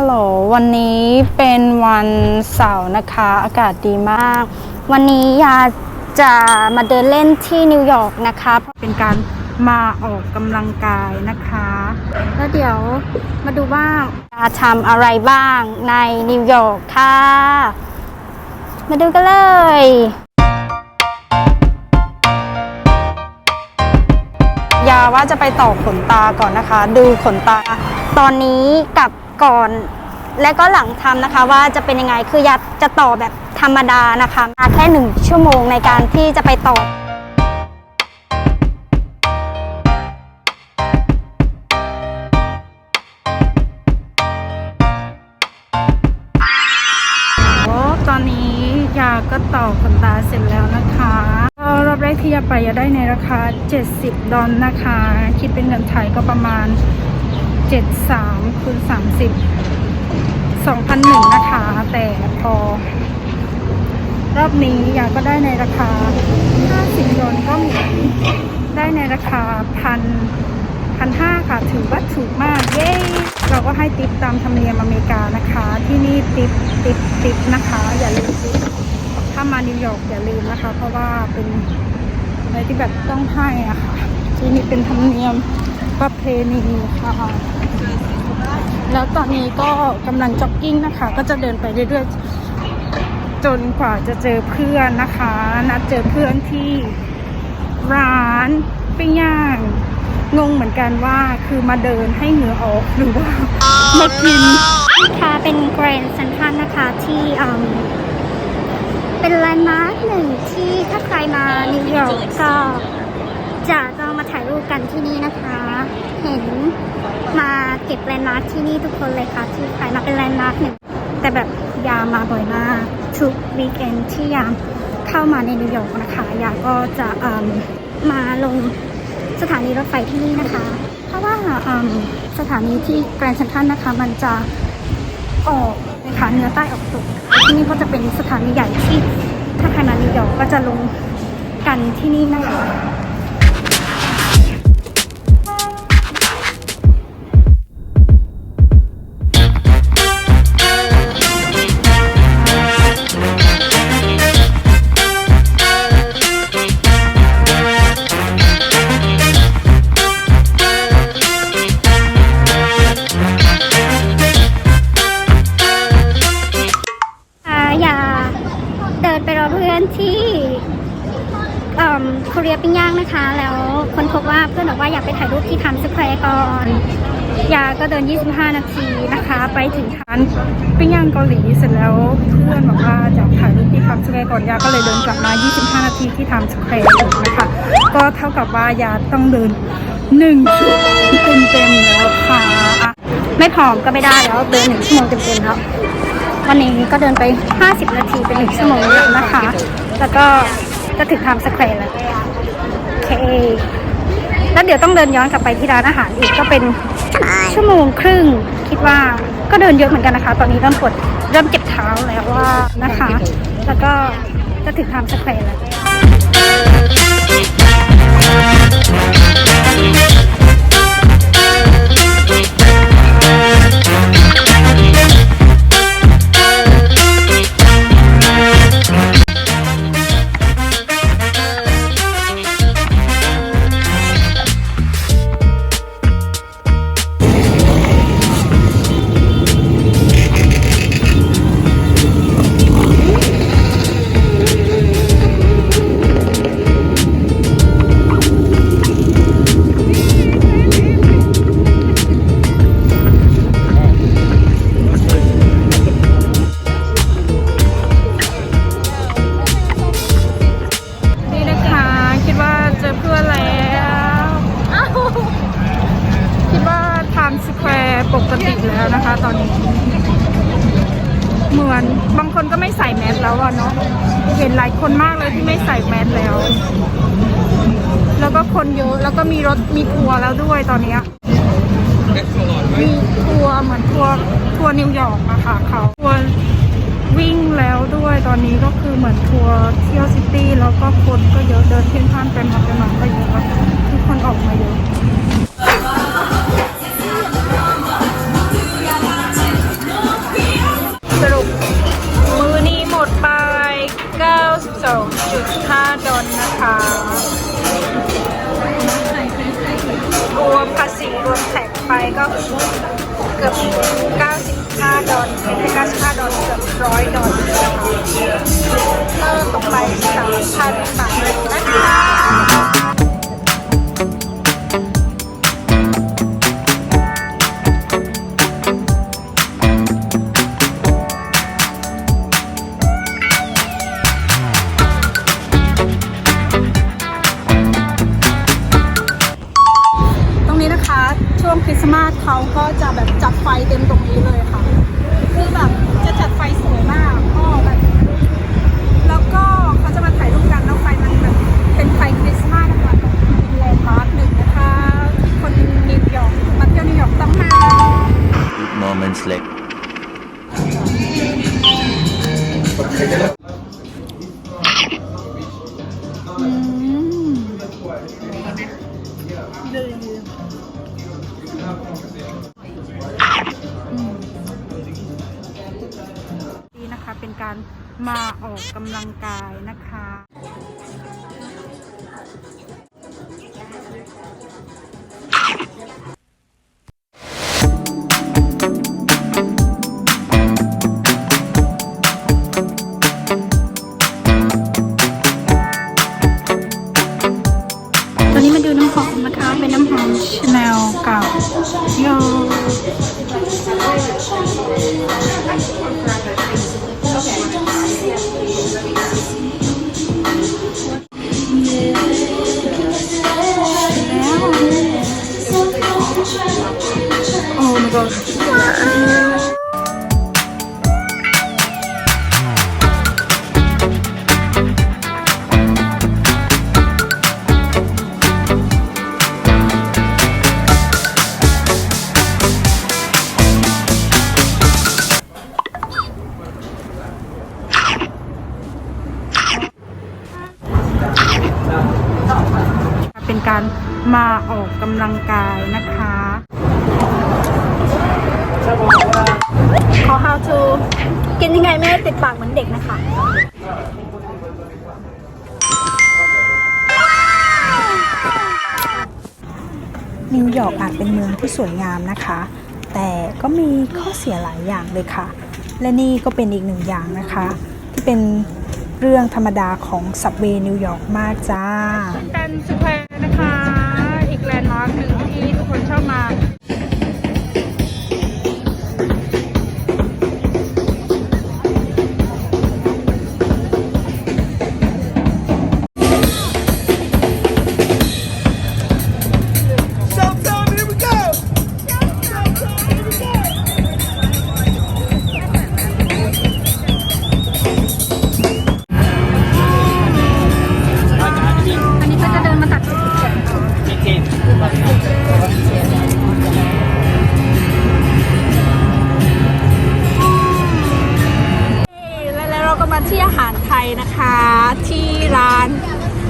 ฮัลโหล วันนี้เป็นวันเสาร์นะคะ อากาศดีมาก วันนี้ยาจะมาเดินเล่นที่นิวยอร์กนะคะ เป็นการมาออกกำลังกายนะคะ แล้วเดี๋ยวมาดูว่ายาทำอะไรบ้างในนิวยอร์กค่ะ มาดูกันเลยยาว่าจะไปต่อขนตาก่อนนะคะ ดูขนตา ตอนนี้กับ ก่อน และก็หลังทำนะคะว่าจะเป็นยังไงคือยาจะต่อแบบธรรมดานะคะมาแค่หนึ่งชั่วโมงในการที่จะไปต่อโอ้ตอนนี้ยาก็ต่อขนตาเสร็จแล้วนะคะก็รอบแรกที่ยาไปยาได้ในราคา 70 ดอลนะคะ คิดเป็นเงินไทยก็ประมาณ 73คูณ30 2,001นะคะ แต่พอ รอบนี้ยาก็ได้ในราคา 50ดอลก็มีได้ในราคาพันพันห้าค่ะ ถือว่าถูกมาก เย้ เราก็ให้ติปตามธรรมเนียมอเมริกานะคะ ที่นี่ติปติปติปนะคะ อย่าลืมติปถ้ามานิวยอร์กอย่าลืมนะคะ เพราะว่าเป็นอะไรที่แบบต้องให้อะค่ะ ที่นี่เป็นธรรมเนียมประเพณีค่ะ แล้วตอนนี้ก็กำลังจ็อกกิ้งนะคะ ก็จะเดินไปเรื่อยๆ จนกว่าจะเจอเพื่อนนะคะ นัดเจอเพื่อนที่ร้านปิ้งย่าง งงเหมือนกันว่าคือมาเดินให้เหงื่อออกหรือว่ามากินค่ะเป็นแกรนด์เซนทรัลนะคะที่เป็นแลนด์มาร์คหนึ่งที่ถ้าใครมานิวยอร์กก็จะต้องมาถ่ายรูปกันที่นี่นะคะ เห็น มาเก็บแลนด์มาร์คที่นี่ทุกคนเลยค่ะ ที่ใครมาเป็นแลนด์มาร์คหนึ่งแต่แบบยามมาบ่อยมากทุกวีคเอนที่ยามเข้ามาในนิวยอร์กนะคะ ยาก็จะมาลงสถานีรถไฟที่นี่นะคะ เพราะว่าสถานีที่แกรนด์เซนทรัลนะคะ มันจะออกนะคะเนื้อใต้ออกตกที่นี่ก็จะเป็นสถานีใหญ่ที่ถ้าใครมานิวยอร์กก็จะลงกันที่นี่นะคะ อยากไปถ่ายรูปที่ทัมสแควร์ก่อน ยาก็เดิน 25 นาทีนะคะ ไปถึงทันร้านปิ้งย่างเกาหลีเสร็จแล้วเพื่อนบอกว่าจะถ่ายรูปที่ทำสแควร์ก่อนยาก็เลยเดินกลับมา 25 นาทีที่ทำสแควร์นะคะ ก็เท่ากับว่ายาต้องเดินหนึ่งชั่วโมงเต็มๆแล้วค่ะ ไม่ผอมก็ไม่ได้แล้วเดินหนึ่งชั่วโมงเต็มๆแล้ววันนี้ก็เดินไป 50 นาทีเป็นหนึ่งชั่วโมงแล้วนะคะ แล้วก็จะถึงทำสแควร์แล้วโอเค แล้วเดี๋ยวต้องเดินย้อนกลับไปที่ร้านอาหารอีกก็เป็นชั่วโมงครึ่ง คิดว่าก็เดินเยอะเหมือนกันนะคะ ตอนนี้เริ่มปวดเริ่มเจ็บเท้าแล้วว่านะคะ แล้วก็จะถึงทำสแควร์แล้ว คนมากเลยที่ไม่ใส่แมสแล้ว แล้วก็คนเยอะ แล้วก็มีรถมีทัวร์แล้วด้วยตอนนี้มีทัวร์เหมือนทัวร์ทัวร์นิวยอร์กอะค่ะเขาทัวร์วิ่งแล้วด้วยตอนนี้ก็คือเหมือนทัวร์เที่ยวซิตี้แล้วก็คนก็เยอะเดินเที่ยวท่านไปมาไปมาก็เยอะทุกคนออกมาเยอะ 95 ดอลไม่ใช่95 ดอลเกือบร้อยดอลนะคะก็ตกไป3,000บาทนะคะ การมาออกกำลังกายนะคะตอนนี้มาดูน้ำหอมนะคะ เป็นน้ำหอมชาแนลกับโย เป็นการมาออกกำลังกายนะคะ นยังไงไม่ให้ติดปากเหมือนเด็กนะคะนิวยอร์กอาจเป็นเมืองที่สวยงามนะคะ แต่ก็มีข้อเสียหลายอย่างเลยค่ะ และนี่ก็เป็นอีกหนึ่งอย่างนะคะ ที่เป็นเรื่องธรรมดาของสับเวย์นิวยอร์กมากจ้าเป็นสแควร์นะคะ อีกแลนด์มาร์คหนึ่งที่ทุกคนชอบมา ที่อาหารไทยนะคะ ที่ร้าน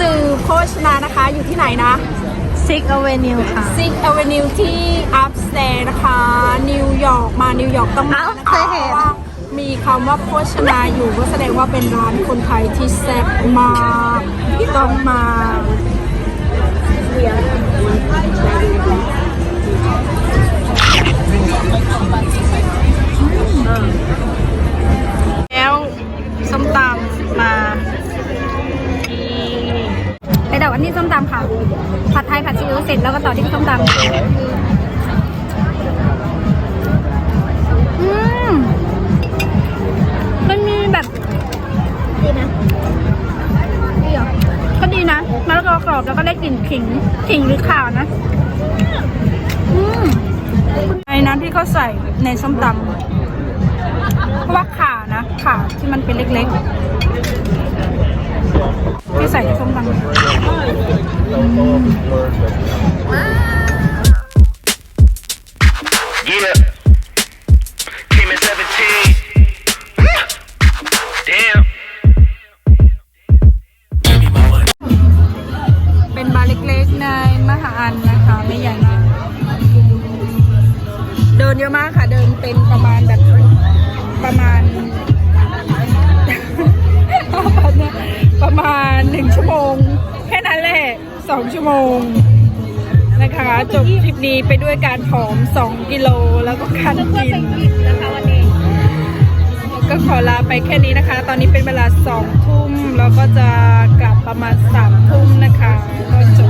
ตือโภชนานะคะ อยู่ที่ไหนนะ Six Avenue ค่ะซิก a อเวนิวที่อัพสเตร์นะคะ นิวยอร์กมานิวยอร์กต้องมานะเคคะยเห็นพราะว่ามีคำว่าโภชนาอยู่ก็แสดงว่าเป็นร้านคนไทยที่แซ่บมากต้องมาแล้ว ส้มตำมาไปต่อกันที่ส้มตำค่ะ ผัดไทยผัดซีอิ๊วเสร็จแล้วก็ต่อที่ส้มตำอืมมันมีแบบดีนะดีเหรอก็ดีนะมะละกอกรอบแล้วก็ได้กลิ่นขิงขิงหรือข่านะอืมในนั้นที่เขาใส่ในส้มตำเพ ราะว่าข่านะข่าที่มันเป็นเล็กๆ ที่ใส่ในส้มตำ Yeah. Came at 17. Damn. เป็นบาร์เล็กๆในมหาอันนะคะ ไม่ใหญ่มาก เดินเยอะมากค่ะ เดินเป็นประมาณแบบ ประมาณ ประมาณหนึ่งชั่วโมง แค่นั้นแหละสองชั่วโมงนะคะจบทริปนี้ไปด้วยการผอม 2 กิโลแล้วก็การกินนะคะวันนี้ ก็ขอลาไปแค่นี้นะคะ ตอนนี้เป็นเวลา2ทุ่มแล้วก็จะกลับประมาณ3ทุ่มนะคะก็จบ